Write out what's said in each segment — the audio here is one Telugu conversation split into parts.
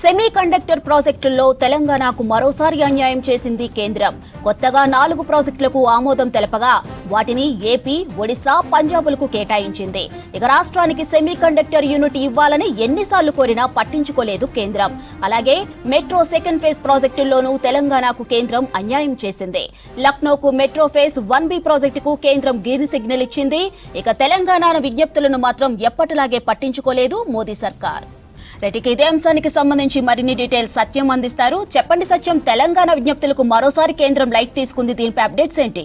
సెమీ కండక్టర్ ప్రాజెక్టుల్లో తెలంగాణకు మరోసారి అన్యాయం చేసింది కేంద్రం. కొత్తగా నాలుగు ప్రాజెక్టులకు ఆమోదం తెలపగా వాటిని ఏపీ ఒడిశా పంజాబులకు కేటాయించింది. ఇక రాష్ట్రానికి సెమీ కండక్టర్ యూనిట్ ఇవ్వాలని ఎన్నిసార్లు కోరినా పట్టించుకోలేదు కేంద్రం. అలాగే మెట్రో సెకండ్ ఫేజ్ ప్రాజెక్టుల్లోనూ తెలంగాణకు కేంద్రం అన్యాయం చేసింది. లక్నోకు మెట్రో ఫేజ్ వన్ బి ప్రాజెక్టుకు కేంద్రం గ్రీన్ సిగ్నల్ ఇచ్చింది. ఇక తెలంగాణ విజ్ఞప్తులను మాత్రం ఎప్పటిలాగే పట్టించుకోలేదు మోదీ సర్కార్. రైట్ ఇదే అంశానికి సంబంధించి మరిన్ని డీటెయిల్స్ సత్యం అందిస్తారు. చెప్పండి సత్యం తెలంగాణ విజ్ఞప్తులకు మరోసారి కేంద్రం లైట్ తీసుకుంది. దీనిపై అప్డేట్స్ ఏంటి?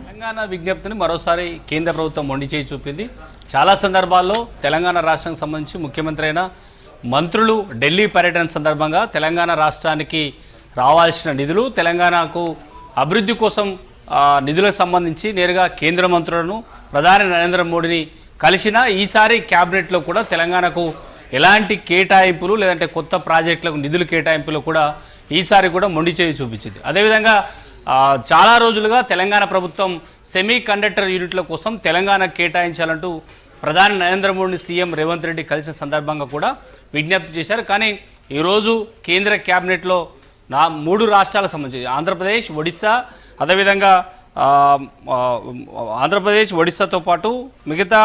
తెలంగాణ విజ్ఞప్తిని మరోసారి కేంద్ర ప్రభుత్వం మొండి చేయి చూపింది. చాలా సందర్భాల్లో తెలంగాణ రాష్ట్రానికి సంబంధించి ముఖ్యమంత్రి అయిన మంత్రులు ఢిల్లీ పర్యటన సందర్భంగా తెలంగాణ రాష్ట్రానికి రావాల్సిన నిధులు తెలంగాణకు అభివృద్ధి కోసం నిధులకు సంబంధించి నేరుగా కేంద్ర మంత్రులను ప్రధాని నరేంద్ర మోడీని కలిసిన ఈసారి క్యాబినెట్లో కూడా తెలంగాణకు ఎలాంటి కేటాయింపులు లేదంటే కొత్త ప్రాజెక్టులకు నిధులు కేటాయింపులు కూడా ఈసారి కూడా మొండి చేయి చూపించింది. అదేవిధంగా చాలా రోజులుగా తెలంగాణ ప్రభుత్వం సెమీ కండక్టర్ యూనిట్ల కోసం తెలంగాణ కేటాయించాలంటూ ప్రధాని నరేంద్ర మోడీని సీఎం రేవంత్ రెడ్డి కలిసిన సందర్భంగా కూడా విజ్ఞప్తి చేశారు. కానీ ఈరోజు కేంద్ర క్యాబినెట్లో నా మూడు రాష్ట్రాలకు సంబంధించి ఆంధ్రప్రదేశ్ ఒడిశా అదేవిధంగా ఆంధ్రప్రదేశ్ ఒడిశాతో పాటు మిగతా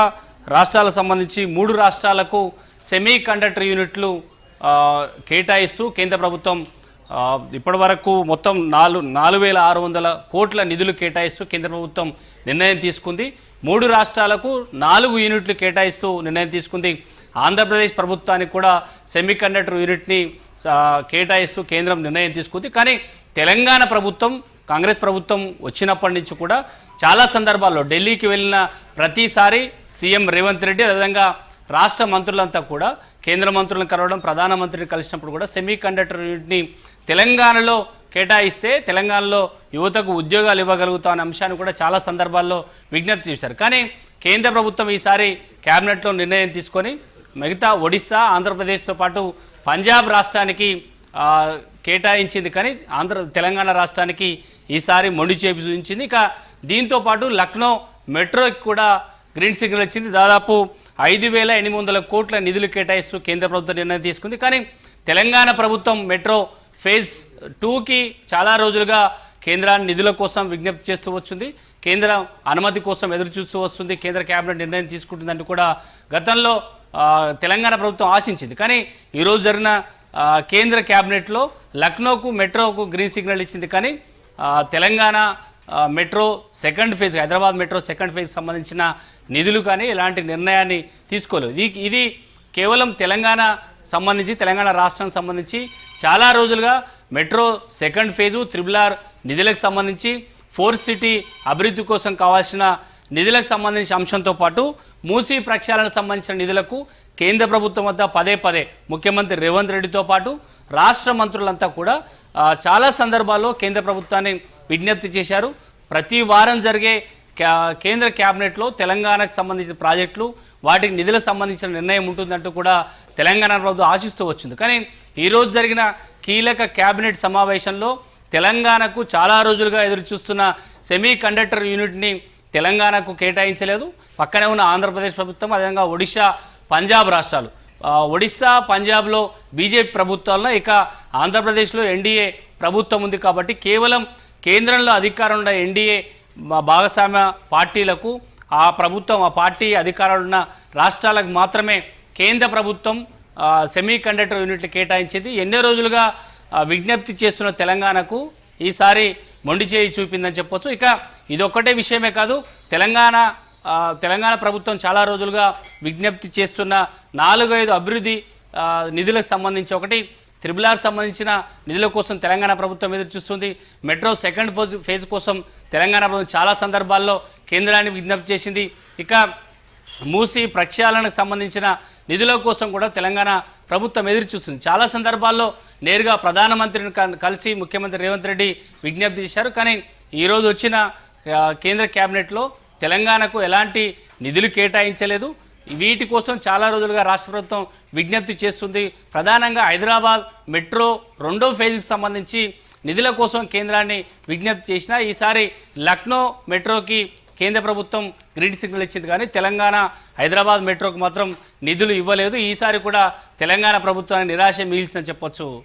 రాష్ట్రాలకు సంబంధించి మూడు రాష్ట్రాలకు సెమీ కండక్టర్ యూనిట్లు కేటాయిస్తూ కేంద్ర ప్రభుత్వం ఇప్పటివరకు ఇప్పటి వరకు మొత్తం నాలుగు నాలుగు వేల ఆరు వందల కోట్ల నిధులు కేటాయిస్తూ కేంద్ర ప్రభుత్వం నిర్ణయం తీసుకుంది. మూడు రాష్ట్రాలకు నాలుగు యూనిట్లు కేటాయిస్తూ నిర్ణయం తీసుకుంది. ఆంధ్రప్రదేశ్ ప్రభుత్వానికి కూడా సెమీ కండక్టర్ యూనిట్ని కేటాయిస్తూ కేంద్రం నిర్ణయం తీసుకుంది. కానీ తెలంగాణ ప్రభుత్వం కాంగ్రెస్ ప్రభుత్వం వచ్చినప్పటి నుంచి కూడా చాలా సందర్భాల్లో ఢిల్లీకి వెళ్ళిన ప్రతిసారి సీఎం రేవంత్ రెడ్డి అదేవిధంగా రాష్ట్ర మంత్రులంతా కూడా కేంద్ర మంత్రులను కలవడం ప్రధానమంత్రిని కలిసినప్పుడు కూడా సెమీ కండక్టర్ యూనిట్ని తెలంగాణలో కేటాయిస్తే తెలంగాణలో యువతకు ఉద్యోగాలు ఇవ్వగలుగుతాం అనే అంశాన్ని కూడా చాలా సందర్భాల్లో విజ్ఞప్తి చేశారు. కానీ కేంద్ర ప్రభుత్వం ఈసారి కేబినెట్లో నిర్ణయం తీసుకొని మిగతా ఒడిశా ఆంధ్రప్రదేశ్తో పాటు పంజాబ్ రాష్ట్రానికి కేటాయించింది. కానీ ఆంధ్ర తెలంగాణ రాష్ట్రానికి ఈసారి మొండి చేపి చూపించింది. ఇక దీంతో పాటు లక్నో మెట్రోకి కూడా గ్రీన్ సిగ్నల్ వచ్చింది దాదాపు ఐదు వేల ఎనిమిది వందల కోట్ల నిధులు కేటాయిస్తూ కేంద్ర ప్రభుత్వం నిర్ణయం తీసుకుంది. కానీ తెలంగాణ ప్రభుత్వం మెట్రో ఫేజ్ టూకి చాలా రోజులుగా కేంద్రాన్ని నిధుల కోసం విజ్ఞప్తి చేస్తూ వచ్చింది. కేంద్ర అనుమతి కోసం ఎదురు చూస్తూ వస్తుంది. కేంద్ర కేబినెట్ నిర్ణయం తీసుకుంటుందంటూ కూడా గతంలో తెలంగాణ ప్రభుత్వం ఆశించింది. కానీ ఈరోజు జరిగిన కేంద్ర కేబినెట్లో లక్నోకు మెట్రోకు గ్రీన్ సిగ్నల్ ఇచ్చింది. కానీ Telangana metro second phase Hyderabad metro second phase సంబంధించిన నిధులు కానీ ఇలాంటి నిర్ణయాన్ని తీసుకోలేదు. ఇది ఇది కేవలం తెలంగాణ సంబంధించి తెలంగాణ రాష్ట్రానికి సంబంధించి చాలా రోజులుగా metro second phase triple R నిధులకు సంబంధించి ఫోర్త్ సిటీ అభివృద్ధి కోసం కావాల్సిన నిధులకు సంబంధించిన అంశంతో పాటు మూసీ ప్రక్షాళనకు సంబంధించిన నిధులకు కేంద్ర ప్రభుత్వం వద్ద పదే పదే ముఖ్యమంత్రి రేవంత్ రెడ్డితో పాటు రాష్ట్ర మంత్రులంతా కూడా చాలా సందర్భాల్లో కేంద్ర ప్రభుత్వాన్ని విజ్ఞప్తి చేశారు. ప్రతి వారం జరిగే క్యా- కేంద్ర క్యాబినెట్లో తెలంగాణకు సంబంధించిన ప్రాజెక్టులు వాటికి నిధులకు సంబంధించిన నిర్ణయం ఉంటుందంటూ కూడా తెలంగాణ ప్రభుత్వం ఆశిస్తూ వచ్చింది. కానీ ఈరోజు జరిగిన కీలక క్యాబినెట్ సమావేశంలో తెలంగాణకు చాలా రోజులుగా ఎదురు చూస్తున్న సెమీ కండక్టర్ యూనిట్ని తెలంగాణకు కేటాయించలేదు. పక్కనే ఉన్న ఆంధ్రప్రదేశ్ ప్రభుత్వం అదేవిధంగా ఒడిశా పంజాబ్ రాష్ట్రాలు. ఒడిస్సా పంజాబ్లో బీజేపీ ప్రభుత్వాల్లో ఇక ఆంధ్రప్రదేశ్లో ఎన్డీఏ ప్రభుత్వం ఉంది కాబట్టి కేవలం కేంద్రంలో అధికారం ఉన్న ఎన్డీఏ భాగస్వామ్య పార్టీలకు ఆ ప్రభుత్వం ఆ పార్టీ అధికారాలు ఉన్న రాష్ట్రాలకు మాత్రమే కేంద్ర ప్రభుత్వం సెమీ కండక్టర్ యూనిట్లు కేటాయించింది. ఎన్నో రోజులుగా విజ్ఞప్తి చేస్తున్న తెలంగాణకు ఈసారి మొండి చేయి చూపిందని చెప్పొచ్చు. ఇక ఇదొక్కటే విషయమే కాదు తెలంగాణ తెలంగాణ ప్రభుత్వం చాలా రోజులుగా విజ్ఞప్తి చేస్తున్న నాలుగైదు అభివృద్ధి నిధులకు సంబంధించి ఒకటి త్రిబుల్ ఆర్ సంబంధించిన నిధుల కోసం తెలంగాణ ప్రభుత్వం ఎదురు చూస్తుంది. మెట్రో సెకండ్ ఫోజ్ ఫేజ్ కోసం తెలంగాణ ప్రభుత్వం చాలా సందర్భాల్లో కేంద్రాన్ని విజ్ఞప్తి చేసింది. ఇక మూసి ప్రక్షాళనకు సంబంధించిన నిధుల కోసం కూడా తెలంగాణ ప్రభుత్వం ఎదురు చూస్తుంది. చాలా సందర్భాల్లో నేరుగా ప్రధానమంత్రిని కలిసి ముఖ్యమంత్రి రేవంత్ రెడ్డి విజ్ఞప్తి చేశారు. కానీ ఈరోజు వచ్చిన కేంద్ర కేబినెట్లో తెలంగాణకు ఎలాంటి నిధులు కేటాయించలేదు. వీటి కోసం చాలా రోజులుగా రాష్ట్ర ప్రభుత్వం విజ్ఞప్తి చేస్తుంది. ప్రధానంగా హైదరాబాద్ మెట్రో రెండో ఫేజ్కి సంబంధించి నిధుల కోసం కేంద్రాన్ని విజ్ఞప్తి చేసిన ఈసారి లక్నో మెట్రోకి కేంద్ర ప్రభుత్వం గ్రీన్ సిగ్నల్ ఇచ్చింది. కానీ తెలంగాణ హైదరాబాద్ మెట్రోకు మాత్రం నిధులు ఇవ్వలేదు. ఈసారి కూడా తెలంగాణ ప్రభుత్వానికి నిరాశ మిగిల్చిందని చెప్పొచ్చు.